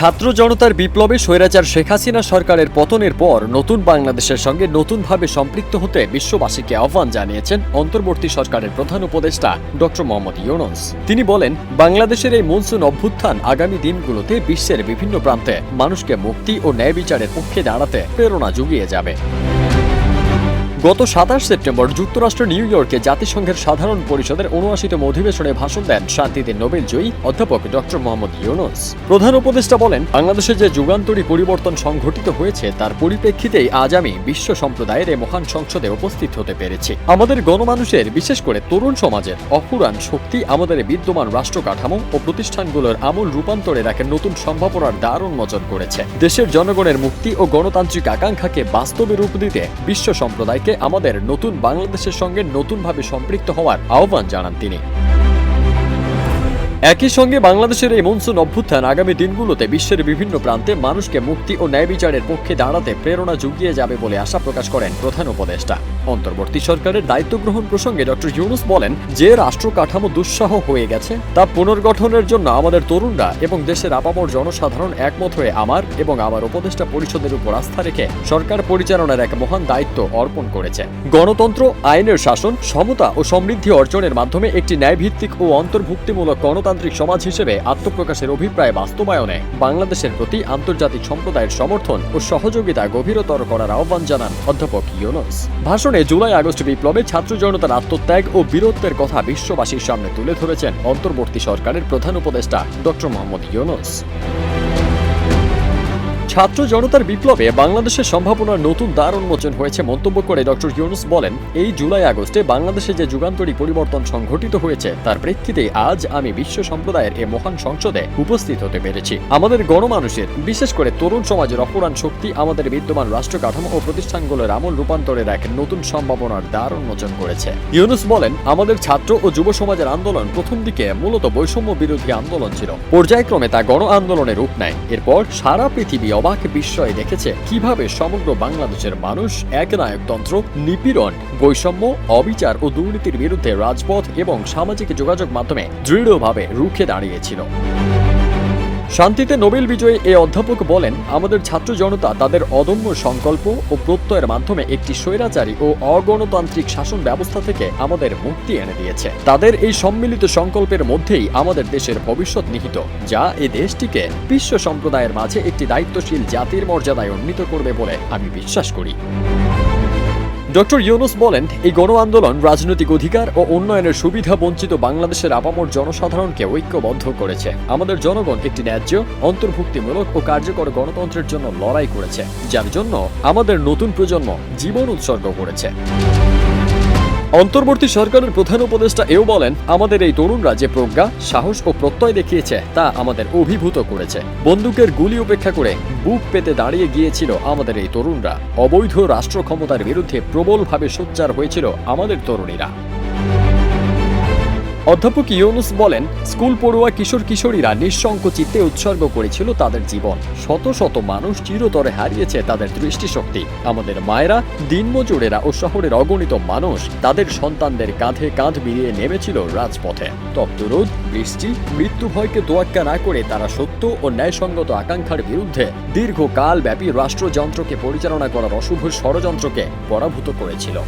ছাত্র জনতার বিপ্লবে স্বৈরাচার শেখ হাসিনা সরকারের পতনের পর নতুন বাংলাদেশের সঙ্গে নতুনভাবে সম্পৃক্ত হতে বিশ্ববাসীকে আহ্বান জানিয়েছেন অন্তর্বর্তী সরকারের প্রধান উপদেষ্টা ড মোহাম্মদ ইউনুস। তিনি বলেন, বাংলাদেশের এই মনসুন অভ্যুত্থান আগামী দিনগুলোতে বিশ্বের বিভিন্ন প্রান্তে মানুষকে মুক্তি ও ন্যায় বিচারের পক্ষে দাঁড়াতে প্রেরণা জুগিয়ে যাবে। গত সাতাশ সেপ্টেম্বর যুক্তরাষ্ট্র নিউ ইয়র্কে জাতিসংঘের সাধারণ পরিষদের উনআশিতম অধিবেশনে ভাষণ দেন শান্তিতে নোবেল জয়ী অধ্যাপক ডক্টর মোহাম্মদ ইউনুস। প্রধান উপদেষ্টা বলেন, বাংলাদেশে যে যুগান্তরী পরিবর্তন সংঘটিত হয়েছে, তার পরিপ্রেক্ষিতেই আজ আমি বিশ্ব সম্প্রদায়ের এই মহান সংসদে উপস্থিত হতে পেরেছি। আমাদের গণমানুষের, বিশেষ করে তরুণ সমাজের, অফুরান শক্তি আমাদের বিদ্যমান রাষ্ট্র কাঠামো ও প্রতিষ্ঠানগুলোর আমূল রূপান্তরের এক নতুন সম্ভাবনার দ্বার উন্মোচন করেছে। দেশের জনগণের মুক্তি ও গণতান্ত্রিক আকাঙ্ক্ষাকে বাস্তবে রূপ দিতে বিশ্ব সম্প্রদায়কে আমাদের নতুন বাংলাদেশের সঙ্গে নতুনভাবে সম্পৃক্ত হওয়ার আহ্বান জানান তিনি। একই সঙ্গে বাংলাদেশের এই মনসুন অভ্যুত্থান আগামী দিনগুলোতে বিশ্বের বিভিন্ন প্রান্তে মানুষকে মুক্তি ও ন্যায় বিচারের পক্ষে দাঁড়াতে প্রেরণা জুগিয়ে যাবে বলে আশা প্রকাশ করেন প্রধান উপদেষ্টা। অন্তর্বর্তী সরকারের দায়িত্ব গ্রহণ প্রসঙ্গে ডক্টর ইউনুস বলেন, যে রাষ্ট্র কাঠামো দুঃসাহ হয়ে গেছে, তা পুনর্গঠনের জন্য আমাদের তরুণরা এবং দেশের আপামর জনসাধারণ একমত হয়ে আমার এবং আমার উপদেষ্টা পরিষদের উপর আস্থা রেখে সরকার পরিচালনার এক মহান দায়িত্ব অর্পণ করেছে। গণতন্ত্র, আইনের শাসন, সমতা ও সমৃদ্ধি অর্জনের মাধ্যমে একটি ন্যায়ভিত্তিক ও অন্তর্ভুক্তিমূলক গণতান্ত্রিক সমাজ হিসেবে আত্মপ্রকাশের অভিপ্রায় বাস্তবায়নে বাংলাদেশের প্রতি আন্তর্জাতিক সম্প্রদায়ের সমর্থন ও সহযোগিতা গভীরতর করার আহ্বান জানান অধ্যাপক ইউনুস। ভাষণে জুলাই আগস্ট বিপ্লবে ছাত্র জনতার আত্মত্যাগ ও বীরত্বের কথা বিশ্ববাসীর সামনে তুলে ধরেছেন অন্তর্বর্তী সরকারের প্রধান উপদেষ্টা ড মোহাম্মদ ইউনুস। ছাত্র জনতার বিপ্লবে বাংলাদেশের সম্ভাবনার নতুন দ্বার উন্মোচন হয়েছে মন্তব্য করে ডক্টর ইউনুস বলেন, এই জুলাই আগস্টে বাংলাদেশে যে যুগান্তরী পরিবর্তন সংঘটিত হয়েছে, তার প্রেক্ষিতে আজ আমি বিশ্ব সম্প্রদায়ের এ মহান সংসদে উপস্থিত হতে পেরেছি। আমাদের গণমানুষের, বিশেষ করে তরুণ সমাজের অপরাণ শক্তি আমাদের বিদ্যমান রাষ্ট্র কাঠামো ও প্রতিষ্ঠানগুলোর আমল রূপান্তরের এক নতুন সম্ভাবনার দ্বার উন্মোচন করেছে। ইউনুস বলেন, আমাদের ছাত্র ও যুব সমাজের আন্দোলন প্রথম দিকে মূলত বৈষম্য বিরোধী আন্দোলন ছিল। পর্যায়ক্রমে তা গণ আন্দোলনের রূপ নেয়। এরপর সারা পৃথিবী অবাক বিস্ময়ে দেখেছে কীভাবে সমগ্র বাংলাদেশের মানুষ একনায়কতন্ত্র, নিপীড়ন, বৈষম্য, অবিচার ও দুর্নীতির বিরুদ্ধে রাজপথ এবং সামাজিক যোগাযোগ মাধ্যমে দৃঢ়ভাবে রুখে দাঁড়িয়েছিল। শান্তিতে নোবেল বিজয়ী এ অধ্যাপক বলেন, আমাদের ছাত্র জনতা তাদের অদম্য সংকল্প ও প্রত্যয়ের মাধ্যমে একটি স্বৈরাচারী ও অগণতান্ত্রিক শাসন ব্যবস্থা থেকে আমাদের মুক্তি এনে দিয়েছে। তাদের এই সম্মিলিত সংকল্পের মধ্যেই আমাদের দেশের ভবিষ্যৎ নিহিত, যা এ দেশটিকে বিশ্ব সম্প্রদায়ের মাঝে একটি দায়িত্বশীল জাতির মর্যাদায় উন্নীত করবে বলে আমি বিশ্বাস করি। ডক্টর ইউনুস বলেন, এই গণ আন্দোলন রাজনৈতিক অধিকার ও উন্নয়নের সুবিধা বঞ্চিত বাংলাদেশের আপামর জনসাধারণকে ঐক্যবদ্ধ করেছে। আমাদের জনগণ একটি ন্যায্য, অন্তর্ভুক্তিমূলক ও কার্যকর গণতন্ত্রের জন্য লড়াই করেছে, যার জন্য আমাদের নতুন প্রজন্ম জীবন উৎসর্গ করেছে। অন্তর্বর্তী সরকারের প্রধান উপদেষ্টা এও বলেন, আমাদের এই তরুণরা যে প্রজ্ঞা, সাহস ও প্রত্যয় দেখিয়েছে, তা আমাদের অভিভূত করেছে। বন্দুকের গুলি উপেক্ষা করে বুক পেতে দাঁড়িয়ে গিয়েছিল আমাদের এই তরুণরা। অবৈধ রাষ্ট্র ক্ষমতার বিরুদ্ধে প্রবলভাবে সোচ্চার হয়েছিল আমাদের তরুণীরা। অধ্যাপক ইউনুস বলেন, স্কুল পড়ুয়া কিশোর কিশোরীরা নিঃশঙ্ক চিত্তে উৎসর্গ করেছিল তাদের জীবন। শত শত মানুষ চিরতরে হারিয়েছে তাদের দৃষ্টিশক্তি। আমাদের মায়েরা, দিনমজুরেরা ও শহরের অগণিত মানুষ তাদের সন্তানদের কাঁধে কাঁধ মিলিয়ে নেমেছিল রাজপথে। তপ্তরোধ বৃষ্টি, মৃত্যু ভয়কে তোয়াক্কা না করে তারা সত্য ও ন্যায়সঙ্গত আকাঙ্ক্ষার বিরুদ্ধে দীর্ঘকাল ব্যাপী রাষ্ট্রযন্ত্রকে পরিচালনা করার অশুভ ষড়যন্ত্রকে পরাভূত করেছিল।